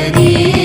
القدير